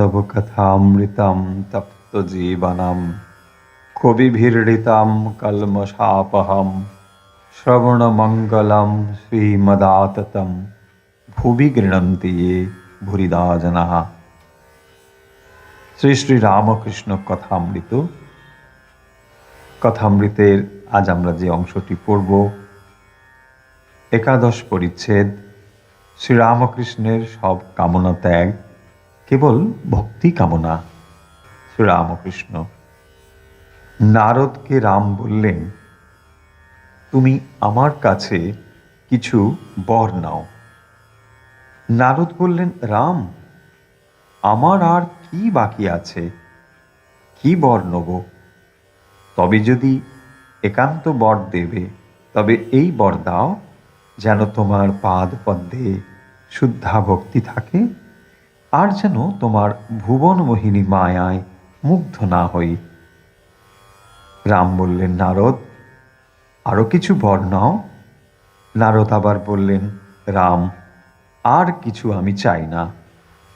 তব কথামৃতম তপ্ত জীবনম কবিভির্ডিতম কলমশাপহম, শ্রবণমঙ্গলম শ্রীমদাততম, ভুবি গৃণন্তি ये ভুরিদা জনাः শ্রী শ্রী রামকৃষ্ণ কথামৃত। কথামৃতের আজ আমরা যে অংশটি পড়ব, একাদশ পরিচ্ছেদ, শ্রীরামকৃষ্ণের সব কামনা ত্যাগ কেবল ভক্তি কামনা শ্রীরামকৃষ্ণ নারদকে রাম বললেন, তুমি আমার কাছে কিছু বর নাও। নারদ বললেন, রাম, আমার আর কি বাকি আছে? কি বর নেব? তবে যদি একান্ত বর দেবে, তবে এই বর দাও, যেন তোমার পাদ পদ্মে শুদ্ধা ভক্তি থাকে। আর যেন তোমার ভুবন মোহিনী মায়ায় মুগ্ধ না হই। রাম বললেন, নারদ আরও কিছু বর নাও? নারদ আবার বললেন, রাম, আর কিছু আমি চাই না।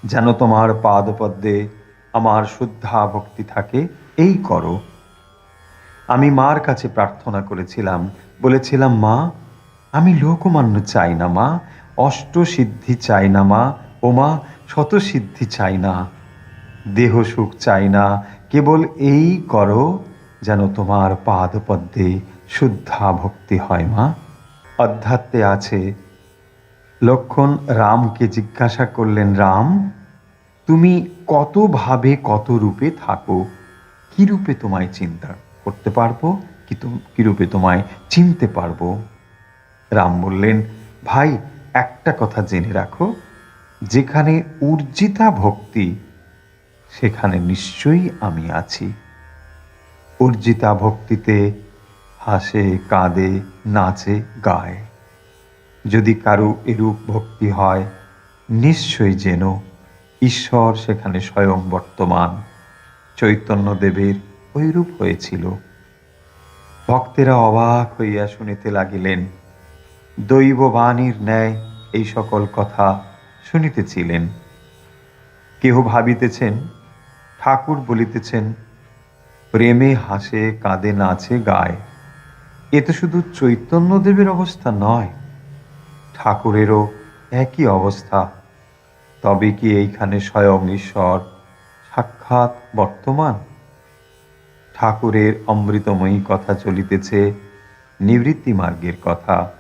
যেন তোমার পাদপদ্মে আমার শুদ্ধা ভক্তি থাকে, এই করো। আমি মার কাছে প্রার্থনা করেছিলাম। বলেছিলাম, মা, আমি লোকমান্য চাই না, মা অষ্ট সিদ্ধি চাই না, মা, ও মা শত সিদ্ধি চাই না, দেহ সুখ চাই না, কেবল এই করো যেন তোমার পাদপদ্মে শুদ্ধা ভক্তি হয় মা। অধ্যাত্মে আছে, লক্ষণ রামকে জিজ্ঞাসা করলেন, রাম, তুমি কত ভাবে কত রূপে থাকো? কি রূপে তোমায় চিন্তা করতে পারব? কি কি রূপে তোমায় চিনতে পারব? রাম বললেন, ভাই, একটা কথা জেনে রাখো যেখানে উর্জিতা ভক্তি, সেখানে নিশ্চয়ই আমি আছি। উর্জিতা ভক্তিতে হাসে, কাঁদে, নাচে, গায়। যদি কারু এরূপ ভক্তি হয়, নিশ্চয়ই যেন ঈশ্বর সেখানে স্বয়ং বর্তমান। চৈতন্যদেবের ঐরূপ হয়েছিল। ভক্তেরা অবাক হইয়া শুনিতে লাগিলেন, দৈববাণীর ন্যায় এই সকল কথা শুনিতেছিলেন, কেহ ভাবিতেছেন, ঠাকুর বলিতেছেন, প্রেমে হাসে, কাঁদে, নাচে, গায়। এ তো শুধু চৈতন্যদেবের অবস্থা নয়, ঠাকুরেরও একই অবস্থা। তবে কি এইখানে স্বয়ং ঈশ্বর সাক্ষাৎ বর্তমান? ঠাকুরের অমৃতময়ী কথা চলিতেছে নিবৃত্তি মার্গের কথা।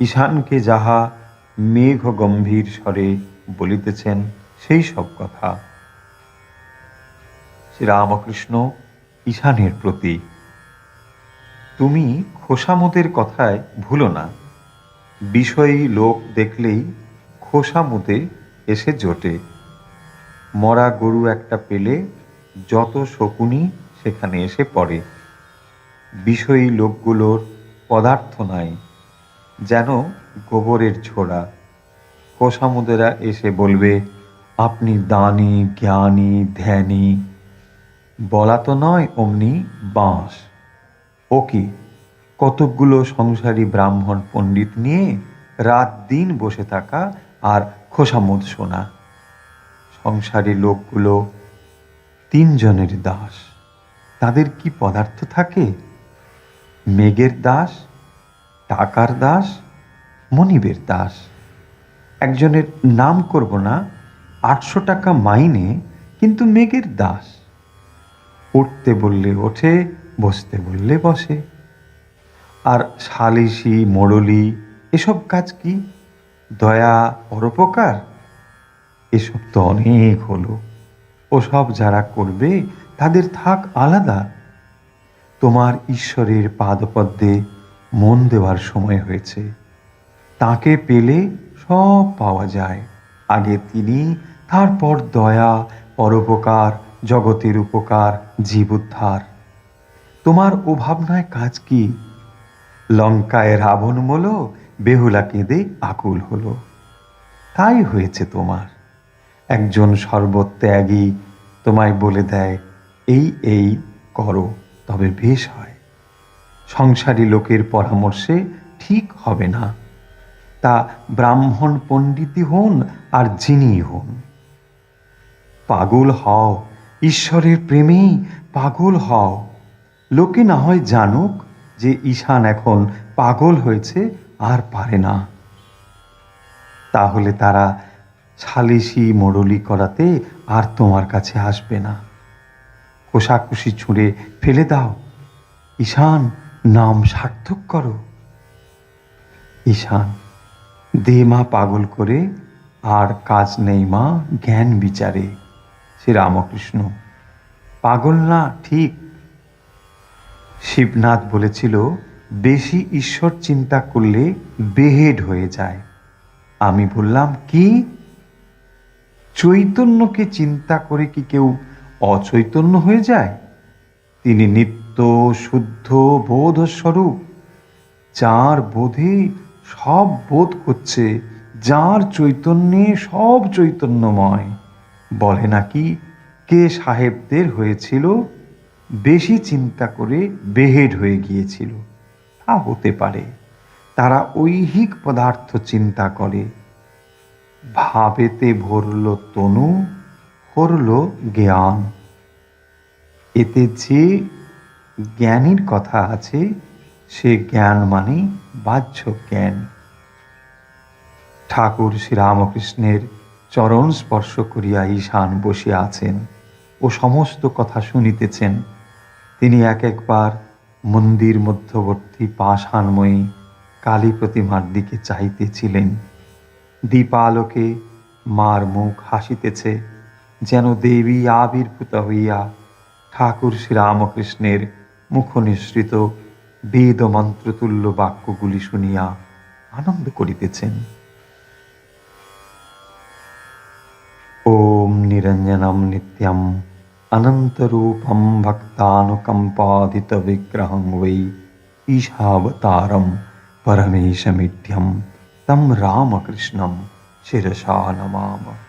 ঈশানকে যাহা মেঘ গম্ভীর স্বরে বলিতেছেন সেই সব কথা। শ্রীরামকৃষ্ণ ঈশানের প্রতি, তুমি খোসামতের কথায় ভুলো না। বিষয়ী লোক দেখলেই খোসামতে এসে জোটে। মরা গরু একটা পেলে যত শকুনি সেখানে এসে পড়ে। বিষয়ী লোকগুলোর পদার্থ নাই। যেন গোবরের ছোড়া। কোষামুদেরা এসে বলবে, আপনি দানি, জ্ঞানী, ধ্যানী। বলা তো নয় অমনি বাঁশ। ও কি, কতকগুলো সংসারী ব্রাহ্মণ পণ্ডিত নিয়ে রাত দিন বসে থাকা আর খোসামুদ শোনা। সংসারী লোকগুলো তিনজনের দাস। তাদের কি পদার্থ থাকে? মেঘের দাস টাকার দাস, মনিবের দাস। একজনের নাম করব না, আটশো টাকা মাইনে, কিন্তু মেঘের দাস। উঠতে বললে ওঠে, বসতে বললে বসে। আর সালিসি মোড়লি এসব কাজ কি? দয়া পরোপকার? এসব তো অনেক হলো। ওসব যারা করবে, তাদের থাক আলাদা। তোমার ঈশ্বরের পাদপদ্মে মন দেওয়ার সময় হয়েছে। তাকে পেলে সব পাওয়া যায়। আগে তিনি, তারপর দয়া, পরোপকার, জগতের উপকার জীব উদ্ধার তোমার ও ভাবনায় কাজ কি? লঙ্কায় রাবণ মলো, বেহুলা কেঁদে আকুল হলো। তাই হয়েছে তোমার। একজন সর্বত্যাগী তোমায় বলে দেয়, এই এই করো, তবে বেশ হয়। সংসারী লোকের পরামর্শে ঠিক হবে না। তা ব্রাহ্মণ পণ্ডিতই হন আর যিনি হন। পাগল হও, ঈশ্বরের প্রেমেই পাগল হও। লোকে না হয় জানুক যে ঈশান এখন পাগল হয়েছে আর পারে না। তাহলে তারা সালিশি মোড়লি করাতে আর তোমার কাছে আসবে না। কোষাকুষি ছুঁড়ে ফেলে দাও। ঈশান নাম সার্থক করো। ঈশান, দে মা পাগল করে, আর কাজ নেই মা জ্ঞান বিচারে। শ্রী রামকৃষ্ণ, পাগল না ঠিক। শিবনাথ বলেছিল, বেশি ঈশ্বর চিন্তা করলে বেহেড হয়ে যায়। আমি বললাম, কি? চৈতন্যকে চিন্তা করে কি কেউ অচৈতন্য হয়ে যায়? তিনি নিত্য শুদ্ধ বোধস্বরূপ, যার বোধে সব বোধ করছে যার চৈতন্যে সব চৈতন্যময়। বলে নাকি, কে সাহেবদের হয়েছিল? বেশি চিন্তা করে বেহেড হয়ে গিয়েছিল। তা হতে পারে, তারা ঐহিক পদার্থ চিন্তা করে। ভাবেতে ভরল তনু, হরল জ্ঞান। এতে যে জ্ঞানীর কথা আছে, সে জ্ঞান মানে বাহ্য জ্ঞান। ঠাকুর শ্রীরামকৃষ্ণের চরণ স্পর্শ করিয়া ঈশান বসে আছেন ও সমস্ত কথা শুনিতেছেন। তিনি এক একবার মন্দির মধ্যবর্তী পাষাণময়ী কালী প্রতিমার দিকে চাইতেছিলেন দীপালোকে মার মুখ হাসিতেছে, যেন দেবী আবির্ভূত হইয়া ঠাকুর শ্রীরামকৃষ্ণের মুখনিসৃত বেদ মন্ত্রতুল্য বাক্যগুলি শুনিয়া আনন্দ করিতেছেন ॐ निरञ्जनं नित्यम् अनन्तरूपं भक्तानुकम्पादितविग्रहं वै ईशावतारं परमेशमिढ्यं तं रामकृष्णं शिरसा नमामः